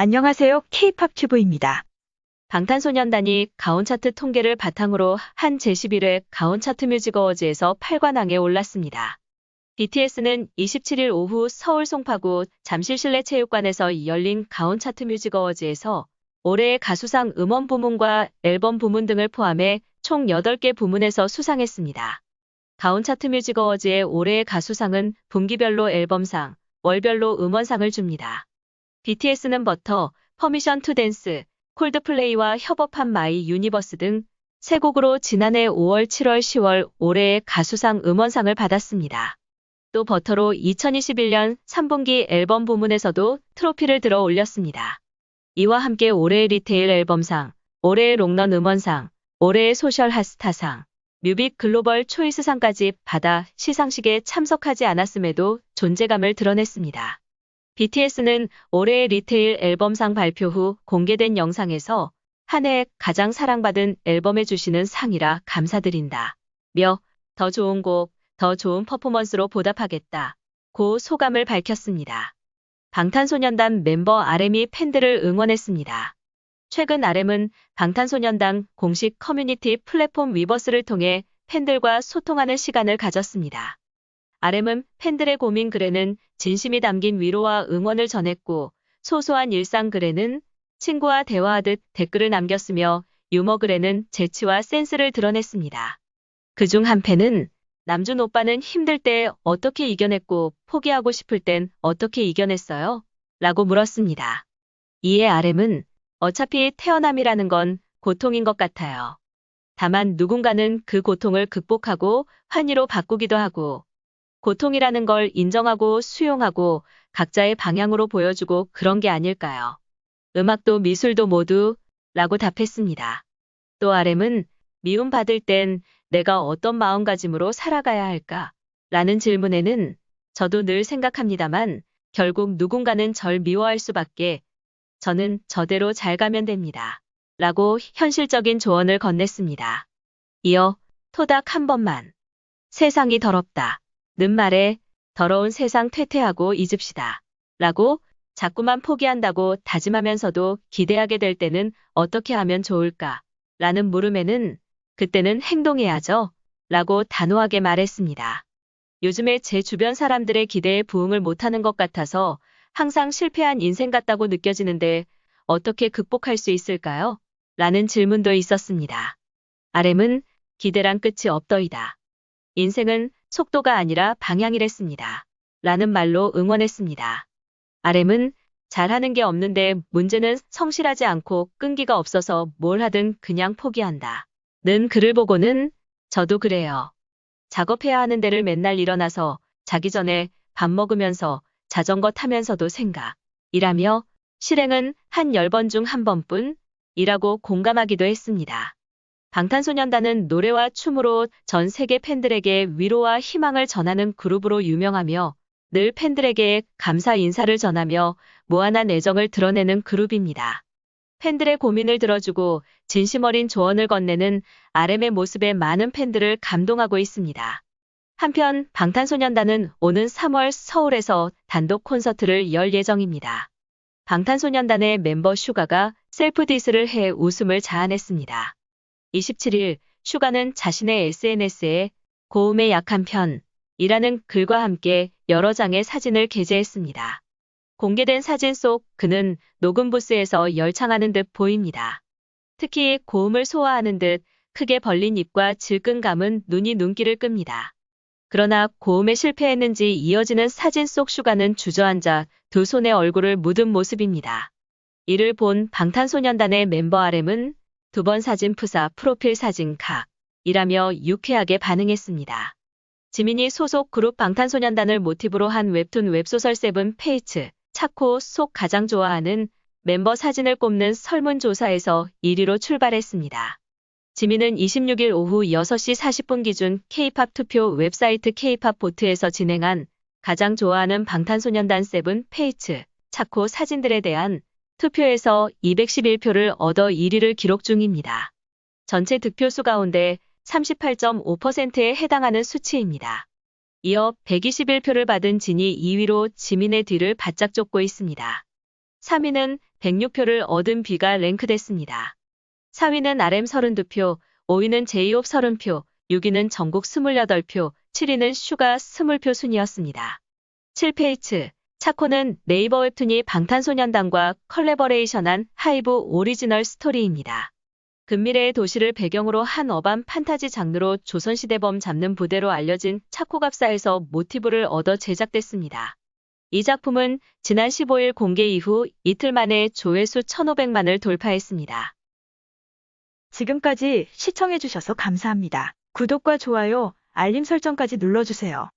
안녕하세요. K-팝 튜브입니다. 방탄소년단이 가온 차트 통계를 바탕으로 한 제11회 가온 차트 뮤직 어워즈에서 8관왕에 올랐습니다. BTS는 27일 오후 서울 송파구 잠실실내 체육관에서 열린 가온 차트 뮤직 어워즈에서 올해의 가수상 음원 부문과 앨범 부문 등을 포함해 총 8개 부문에서 수상했습니다. 가온 차트 뮤직 어워즈의 올해의 가수상은 분기별로 앨범상, 월별로 음원상을 줍니다. BTS는 버터, 퍼미션 투 댄스, 콜드플레이와 협업한 마이 유니버스 등 세 곡으로 지난해 5월, 7월, 10월 올해의 가수상 음원상을 받았습니다. 또 버터로 2021년 3분기 앨범 부문에서도 트로피를 들어 올렸습니다. 이와 함께 올해의 리테일 앨범상, 올해의 롱런 음원상, 올해의 소셜 핫스타상, 뮤빅 글로벌 초이스상까지 받아 시상식에 참석하지 않았음에도 존재감을 드러냈습니다. BTS는 올해의 리테일 앨범상 발표 후 공개된 영상에서 한 해 가장 사랑받은 앨범에 주시는 상이라 감사드린다. 며 더 좋은 곡, 더 좋은 퍼포먼스로 보답하겠다. 고 소감을 밝혔습니다. 방탄소년단 멤버 RM이 팬들을 응원했습니다. 최근 RM은 방탄소년단 공식 커뮤니티 플랫폼 위버스를 통해 팬들과 소통하는 시간을 가졌습니다. RM은 팬들의 고민 글에는 진심이 담긴 위로와 응원을 전했고 소소한 일상 글에는 친구와 대화하듯 댓글을 남겼으며 유머 글에는 재치와 센스를 드러냈습니다. 그중 한 팬은 남준 오빠는 힘들 때 어떻게 이겨냈고 포기하고 싶을 땐 어떻게 이겨냈어요? 라고 물었습니다. 이에 RM은 어차피 태어남이라는 건 고통인 것 같아요. 다만 누군가는 그 고통을 극복하고 환희로 바꾸기도 하고 고통이라는 걸 인정하고 수용하고 각자의 방향으로 보여주고 그런 게 아닐까요? 음악도 미술도 모두 라고 답했습니다. 또 RM은 미움받을 땐 내가 어떤 마음가짐으로 살아가야 할까? 라는 질문에는 저도 늘 생각합니다만 결국 누군가는 절 미워할 수밖에 저는 저대로 잘 가면 됩니다. 라고 현실적인 조언을 건넸습니다. 이어 토닥 한 번만. 세상이 더럽다. 는 말에 더러운 세상 퇴퇴하고 잊읍시다. 라고 자꾸만 포기한다고 다짐하면서도 기대하게 될 때는 어떻게 하면 좋을까? 라는 물음에는 그때는 행동해야죠. 라고 단호하게 말했습니다. 요즘에 제 주변 사람들의 기대에 부응을 못하는 것 같아서 항상 실패한 인생 같다고 느껴지는데 어떻게 극복할 수 있을까요? 라는 질문도 있었습니다. RM은 기대란 끝이 없더이다. 인생은 속도가 아니라 방향이랬습니다. 라는 말로 응원했습니다. RM은 잘하는 게 없는데 문제는 성실하지 않고 끈기가 없어서 뭘 하든 그냥 포기한다. 는 글을 보고는 저도 그래요. 작업해야 하는 데를 맨날 일어나서 자기 전에 밥 먹으면서 자전거 타면서도 생각. 이라며 실행은 한 10번 중 한 번뿐 이라고 공감하기도 했습니다. 방탄소년단은 노래와 춤으로 전 세계 팬들에게 위로와 희망을 전하는 그룹으로 유명하며 늘 팬들에게 감사 인사를 전하며 무한한 애정을 드러내는 그룹입니다. 팬들의 고민을 들어주고 진심 어린 조언을 건네는 RM의 모습에 많은 팬들을 감동하고 있습니다. 한편 방탄소년단은 오는 3월 서울에서 단독 콘서트를 열 예정입니다. 방탄소년단의 멤버 슈가가 셀프 디스를 해 웃음을 자아냈습니다. 27일 슈가는 자신의 SNS에 고음에 약한 편이라는 글과 함께 여러 장의 사진을 게재했습니다. 공개된 사진 속 그는 녹음 부스에서 열창하는 듯 보입니다. 특히 고음을 소화하는 듯 크게 벌린 입과 질끈 감은 눈이 눈길을 끕니다. 그러나 고음에 실패했는지 이어지는 사진 속 슈가는 주저앉아 두 손에 얼굴을 묻은 모습입니다. 이를 본 방탄소년단의 멤버 RM은 두 번 사진 프사 프로필 사진 각 이라며 유쾌하게 반응했습니다. 지민이 소속 그룹 방탄소년단을 모티브로 한 웹툰 웹소설 세븐 페이츠 차코 속 가장 좋아하는 멤버 사진을 꼽는 설문조사에서 1위로 출발했습니다. 지민은 26일 오후 6시 40분 기준 K-팝 투표 웹사이트 K-팝 보트에서 진행한 가장 좋아하는 방탄소년단 세븐 페이츠 차코 사진들에 대한 투표에서 211표를 얻어 1위를 기록 중입니다. 전체 득표수 가운데 38.5%에 해당하는 수치입니다. 이어 121표를 받은 진이 2위로 지민의 뒤를 바짝 쫓고 있습니다. 3위는 106표를 얻은 B가 랭크됐습니다. 4위는 RM 32표, 5위는 제이홉 30표, 6위는 전국 28표, 7위는 슈가 20표 순이었습니다. 7페이츠 차코는 네이버 웹툰이 방탄소년단과 컬래버레이션한 하이브 오리지널 스토리입니다. 근미래의 도시를 배경으로 한 어반 판타지 장르로 조선시대 범 잡는 부대로 알려진 차코갑사에서 모티브를 얻어 제작됐습니다. 이 작품은 지난 15일 공개 이후 이틀 만에 조회수 1,500만을 돌파했습니다. 지금까지 시청해주셔서 감사합니다. 구독과 좋아요, 알림 설정까지 눌러주세요.